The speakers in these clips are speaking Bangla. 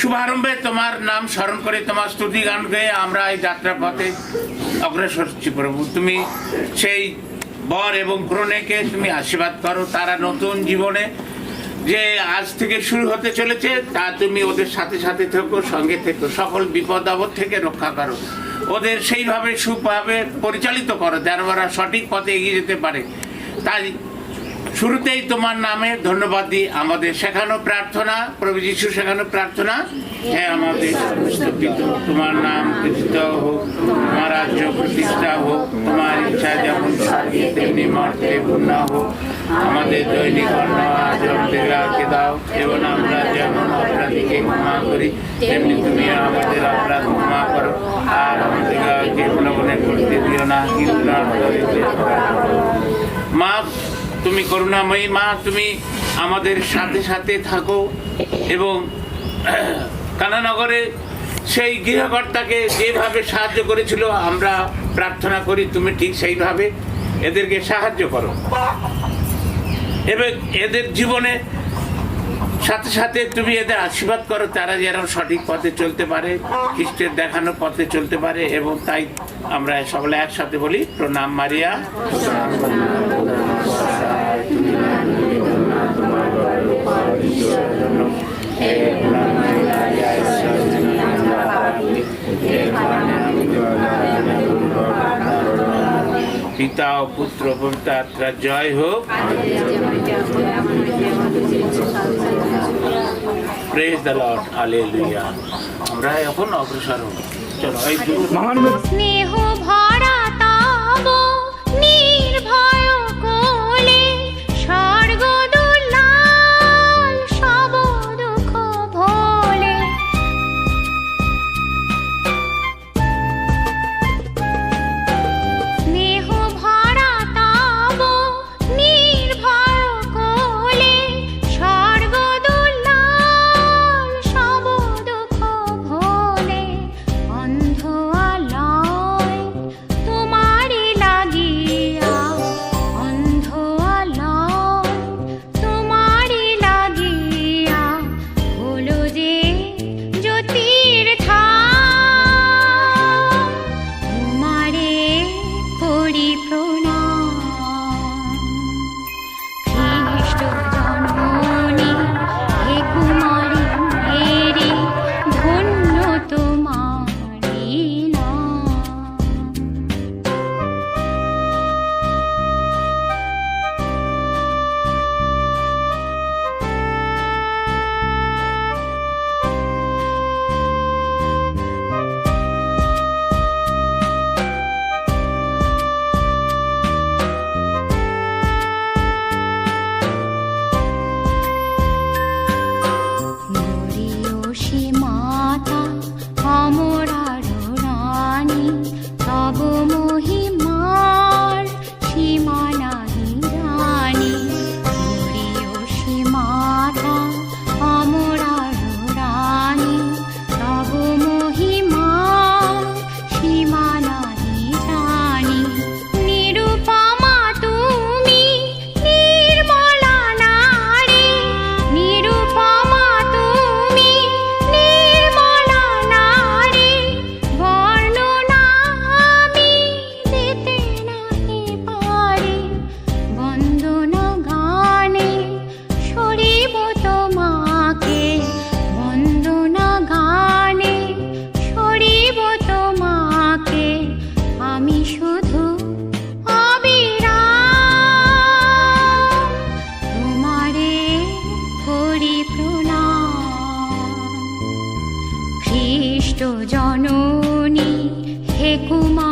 শুভারম্ভে তোমার নাম স্মরণ করে তোমার স্তুতি গান গেয়ে আমরা এই যাত্রা পথে অগ্রসর হচ্ছি প্রভু। তুমি সেই বর এবং ক্রণেকে তুমি আশীর্বাদ করো। তারা নতুন জীবনে যে আজ থেকে শুরু হতে চলেছে, তা তুমি ওদের সাথে সাথে থেকো, সঙ্গে থেকো। সকল বিপদ আপদ থেকে রক্ষা করো। ওদের সেইভাবে সুভাবে পরিচালিত করো। যেন ওরা সঠিক পথে এগিয়ে যেতে পারে। তাই শুরুতেই তোমার নামে ধন্যবাদ দিই আমাদের শেখানো প্রার্থনা, প্রভু যিশু শেখানো প্রার্থনা। হ্যাঁ আমাদের তোমার নাম কৃত হোক, তোমার রাজ্য প্রতিষ্ঠা হোক, তোমার ইচ্ছা যেমন তেমনি মর্তে পূর্ণ হোক। আমাদের দৈনিক অন্ন আজ আমাদেরকে দাও এবং আমরা যেমন অপরাধীকে ক্ষমা করি, তেমনি তুমি আমাদের অপরাধ ক্ষমা করো। আর আমাদেরকে প্রলোভনে করতে দিও না, কিন্তু আমাদেরকে মা তুমি করুণাময়ী মা, তুমি আমাদের সাথে সাথে থাকো এবং কানানগরে সেই গৃহকর্তাকে যেভাবে সাহায্য করেছিল, আমরা প্রার্থনা করি তুমি ঠিক সেইভাবে এদেরকে সাহায্য করো। এবং এদের জীবনে সাথে সাথে তুমি এদের আশীর্বাদ করো, তারা যেন সঠিক পথে চলতে পারে, খ্রিস্টের দেখানো পথে চলতে পারে এবং তাই আমরা সকলে একসাথে বলি, প্রণাম মারিয়া। পিতা ও পুত্র পবিত্র জয় হোক। প্রেজ দ্য লর্ড হালেলুয়া আমরা এখন অগ্রসর হব। চলো এই স্নেহ ভরা তাব নির্ভয় কোলে স্বর্গ しま প্রণাম। খ্রিস্ট জননী হে কুমার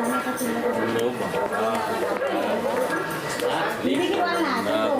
นิ้วบอกว่าดีที่ว่าหนาที่สุ